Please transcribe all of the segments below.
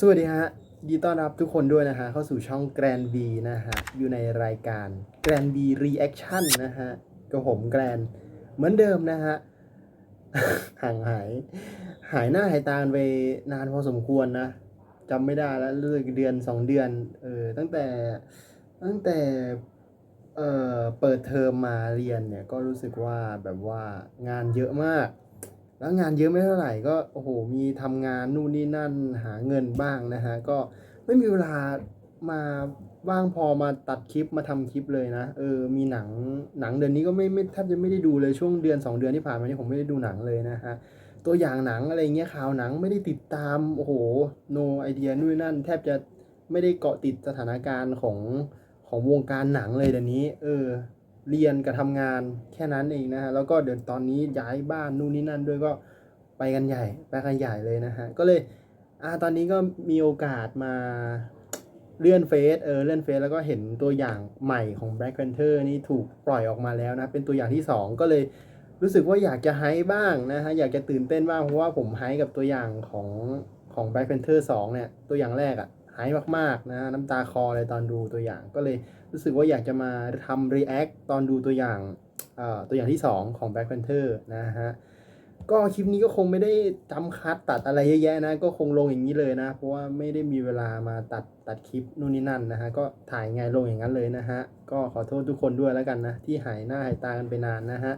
สวัสดีฮะยินดีต้อนรับทุกคนด้วยนะฮะเข้าสู่ช่อง Grand B นะฮะอยู่ในรายการ Grand B Reaction นนะฮะกับผมแกรนเหมือนเดิมนะฮะ ห่างหาย หายหน้าหายตาไปนานพอสมควรนะจำไม่ได้แล้วเรื่องเดือนสองเดือนเออตั้งแต่ตั้งแต่เออเปิดเทอมมาเรียนเนี่ยก็รู้สึกว่าแบบว่างานเยอะมาก แล้วงานเยอะไม่เท่าไหร่ก็โอ้โหมีทำงานนู่นนี่นั่นหาเงินบ้างนะฮะก็ไม่มีเวลามาว่างพอมาตัดคลิปมาทำคลิปเลยนะเออมีหนังหนังเดือนนี้ก็ไม่ไม่แทบจะไม่ได้ดูเลยช่วงเดือนสองเดือนที่ผ่านมานี่ผมไม่ได้ดูหนังเลยนะฮะตัวอย่างหนังอะไรเงี้ยข่าวหนังไม่ได้ติดตามโอ้โห no idea นู่นนนั่น แทบจะไม่ได้เกาะติดสถานการณ์ของของวงการหนังเลยเดี๋ยวนี้ เออ เรียนกับทำงานแค่นั้นเองนะฮะแล้วก็เดี๋ยวตอนนี้ย้ายบ้านนู่นนี่นั่นด้วยก็ไปกันใหญ่ไปกันใหญ่เลยนะฮะก็เลยอ่าตอนนี้ก็มีโอกาสมาเลื่อนเฟซเออเลื่อนเฟซแล้วก็เห็นตัวอย่างใหม่ของ Black Panther นี่ถูกปล่อยออกมาแล้วนะเป็นตัวอย่างที่ 2 ก็เลยรู้สึกว่าอยากจะไฮบ้างนะฮะอยากจะตื่นเต้นบ้างเพราะว่าผมไฮกับตัวอย่างของของ Black Panther 2 เนี่ยตัวอย่างแรกอะ ไฮมากๆนะน้ำตาคอเลยตอนดูตัวอย่าง ก็เลยรู้สึกว่าอยากจะมาทำ react ตอนดูตัวอย่างตัวอย่างที่ 2 ของ Black Panther นะฮะก็คลิปนี้ก็คงไม่ได้จำคัดตัดอะไรเยอะแยะนะ ก็คงลงอย่างนี้เลยนะ เพราะว่าไม่ได้มีเวลามาตัดตัดคลิปนู่นนี่นั่นนะฮะ ก็ถ่ายไงลงอย่างนั้นเลยนะฮะ ก็ขอโทษทุกคนด้วยแล้วกันนะ ที่หายหน้าหายตากันไปนานนะฮะ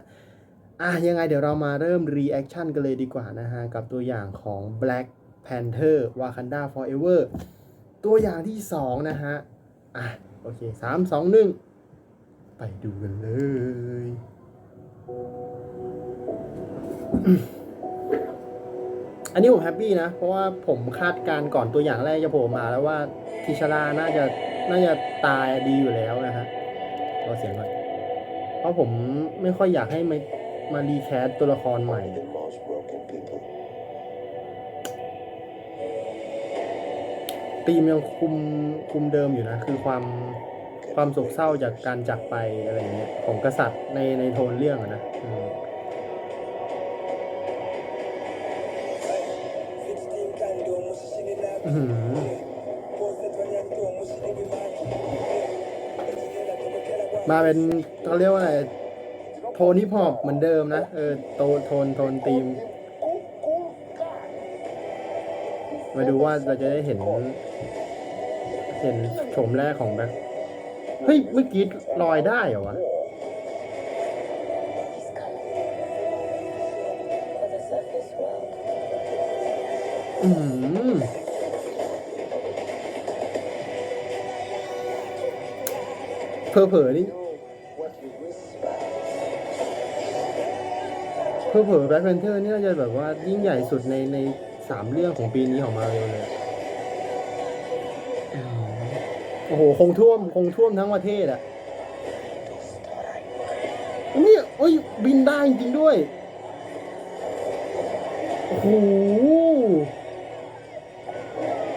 อะยังไงเดี๋ยวเรามาเริ่ม reaction กันเลยดีกว่านะฮะ กับตัวอย่างของ Black Panther Wakanda Forever ตัวอย่างที่2นะฮะ อะ โอเคสามสองหนึ่งไปดูกันเลย อันนี้ผมแฮปปี้นะ เพราะว่าผมคาดการณ์ก่อนตัวอย่างแรกจะโผล่มาแล้วว่าทิชาราน่าจะน่าจะตายดีอยู่แล้วนะฮะรอเสียงก่อนเพราะผมไม่ค่อยอยากให้มามารีแคสตัวละครใหม่ ตีมยังคุมคุมเดิมอยู่นะ คือความความโศกเศร้าจากการจากไปอะไรเงี้ยของกษัตริย์ในในโทนเรื่องอะนะมอื้อหือมาเป็นเขาเรียกว่าอะไรโทนฮิปฮอปเหมือนเดิมนะ เออโทนโทนโทนตีม มาดูว่าเราจะได้เห็น เห็นโฉมแรกของแบ็คเฮ้ยเมื่อกี้ลอยได้เหรอวะอืมเพอเผลอๆนี่ What you whisper. เพอเผลอแบ็คแพนเทอร์นี่น่าจะแบบว่ายิ่งใหญ่สุดในใน สามเรื่องของปีนี้ของมาเวลเลยอะอืมโอ้โห คงท่วม คงท่วมทั้งประเทศอะนี่โอ้ย บินได้จริงๆด้วย โอ้โห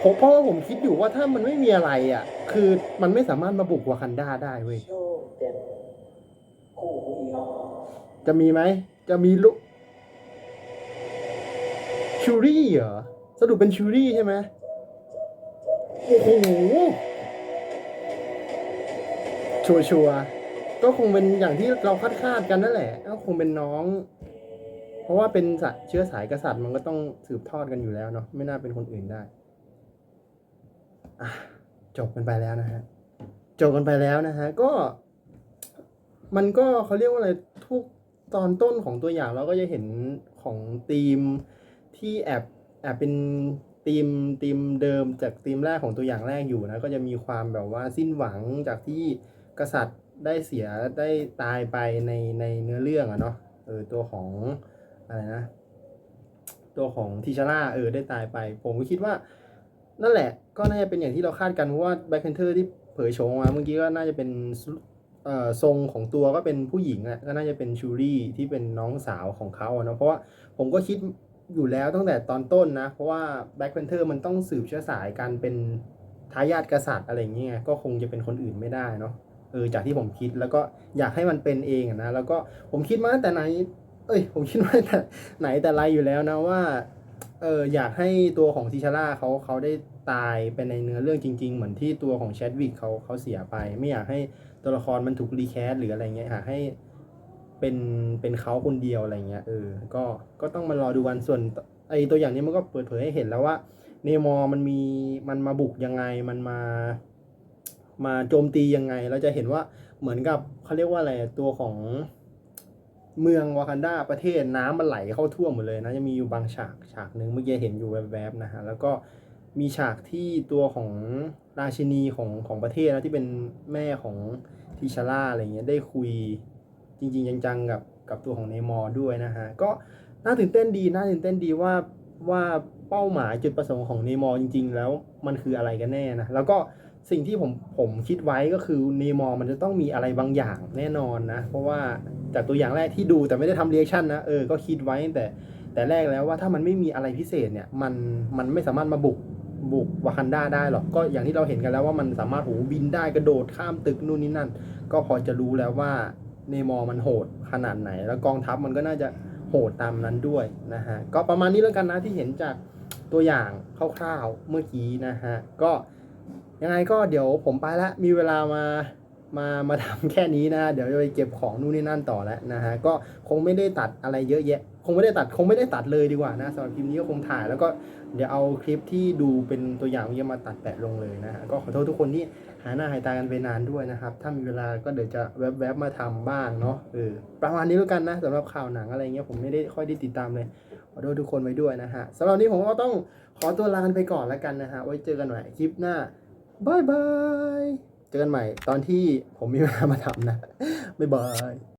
ผมเพราะว่าผมคิดอยู่ว่าถ้ามันไม่มีอะไรอะ คือมันไม่สามารถมาบุกวากันดาได้เว้ย Show them who we are. จะมีไหม จะมีลุ ชูรี่เหรอ สรุปเป็นชูรี่ใช่ไหมโอ้โห ชัวร์ชัวร์ๆก็คงเป็นอย่างที่เราคาดคาดกันนั่นแหละ ก็คงเป็นน้อง เพราะว่าเป็นเชื้อสายกษัตริย์มันก็ต้องสืบทอดกันอยู่แล้วเนาะ ไม่น่าเป็นคนอื่นได้อะจบกันไปแล้วนะฮะ จบกันไปแล้วนะฮะ ก็ มันก็เขาเรียกว่าอะไรทุกตอนต้นของตัวอย่างเราก็จะเห็นของธีม ที่แอบแอบเป็นธีมธีมเดิมจากธีมแรกของตัวอย่างแรกอยู่นะก็จะมีความแบบว่าสิ้นหวังจากที่กษัตริย์ได้เสียได้ตายไปในในเนื้อเรื่องอะเนาะเออตัวของอะไรนะ ตัวของทิชาร่าเออได้ตายไป ผมก็คิดว่า นั่นแหละ ก็น่าจะเป็นอย่างที่เราคาดกันเพราะว่าแบ็คแพนเทอร์ที่เผยโฉมออกมาเมื่อกี้ก็น่าจะเป็นเอ่อทรงของตัวก็เป็นผู้หญิงอะก็น่าจะเป็นชูรี่ที่เป็นน้องสาวของเขาเนาะเพราะว่าผมก็คิด อยู่แล้วตั้งแต่ตอนต้นนะ เพราะว่าแบ็คแพนเทอร์มันต้องสืบเชื้อสายการเป็นทายาทกษัตริย์อะไรเงี้ยก็คงจะเป็นคนอื่นไม่ได้เนาะเออจากที่ผมคิดแล้วก็อยากให้มันเป็นเองนะแล้วก็ผมคิดมาตั้งแต่ไหน เอ้ย ผมคิดมาแต่ไหนแต่ไรอยู่แล้วนะว่าเอออยากให้ตัวของทิชาร่าเขาเขาได้ตายไปในเนื้อเรื่องจริง ๆ เหมือนที่ตัวของแชดวิกเขาเขาเสียไป ไม่อยากให้ตัวละครมันถูกรีแคสหรืออะไรเงี้ยอยากให้ เป็นเป็นเขาคนเดียวอะไรเงี้ยเออก็ก็ต้องมารอดูกันส่วนไอตัวอย่างนี้มันก็เปิดเผยให้เห็นแล้วว่าเนมอมันมีมันมาบุกยังไงมันมา มาโจมตียังไง เราจะเห็นว่าเหมือนกับเขาเรียกว่าอะไรตัวของเมืองวากันดาประเทศน้ำมันไหลเข้าท่วมหมดเลยนะจะมีอยู่บางฉากฉากหนึ่งเมื่อกี้เห็นอยู่แวบๆนะฮะแล้วก็มีฉากที่ตัวของราชินีของของประเทศนะที่เป็นแม่ของทิชาร่าอะไรเงี้ยได้คุย จริง ๆ จังๆกับกับตัวของเนมอร์ด้วยนะฮะก็น่าตื่นเต้นดีน่าตื่นเต้นดีว่าว่าเป้าหมายจุดประสงค์ของเนมอร์จริง ๆ แล้วมันคืออะไรกันแน่นะแล้วก็สิ่งที่ผมผมคิดไว้ก็คือเนมอร์มันจะต้องมีอะไรบางอย่างแน่นอนนะ เพราะว่าจากตัวอย่างแรกที่ดูแต่ไม่ได้ทำเรีแอคชั่นนะเออก็คิดไว้แต่แต่แรกแล้วว่าถ้ามันไม่มีอะไรพิเศษเนี่ยมันมันไม่สามารถมาบุกบุกวากันดาได้หรอกก็อย่างที่เราเห็นกันแล้วว่ามันสามารถโหบินได้กระโดดข้ามตึกนู่นนี่นั่น ก็พอจะรู้แล้วว่า เนมอร์มันโหดขนาดไหน แล้วกองทัพมันก็น่าจะโหดตามนั้นด้วยนะฮะก็ประมาณนี้แล้วกันนะที่เห็นจากตัวอย่างคร่าวๆเมื่อกี้นะฮะก็ยังไงก็เดี๋ยวผมไปละมีเวลามา มามาทำแค่นี้นะเดี๋ยวจะไปเก็บของนู่นนี่นั่นต่อแล้วนะฮะก็คงไม่ได้ตัดอะไรเยอะแยะ คงไม่ได้ตัดคงไม่ได้ตัดเลยดีกว่านะสำหรับคลิปนี้ก็คงถ่ายแล้วก็เดี๋ยวเอาคลิปที่ดูเป็นตัวอย่างนี้มาตัดแปะลงเลยนะฮะก็ขอโทษทุกคนที่หาหน้าหายตากันไปนานด้วยนะครับ ถ้ามีเวลาก็เดี๋ยวจะแวบๆมาทำบ้างเนาะเออประมาณนี้แล้วกันนะสำหรับข่าวหนังอะไรเงี้ยผมไม่ได้ค่อยได้ติดตามเลยขอโทษทุกคนไว้ด้วยนะฮะสำหรับนนี้ผมก็ต้องขอตัวลากันไปก่อนแล้วกันนะฮะไว้เจอกันใหม่คลิปหน้าบายบาย เจอกันใหม่ตอนที่ผมมีเวลามาทำนะ บ๊ายบาย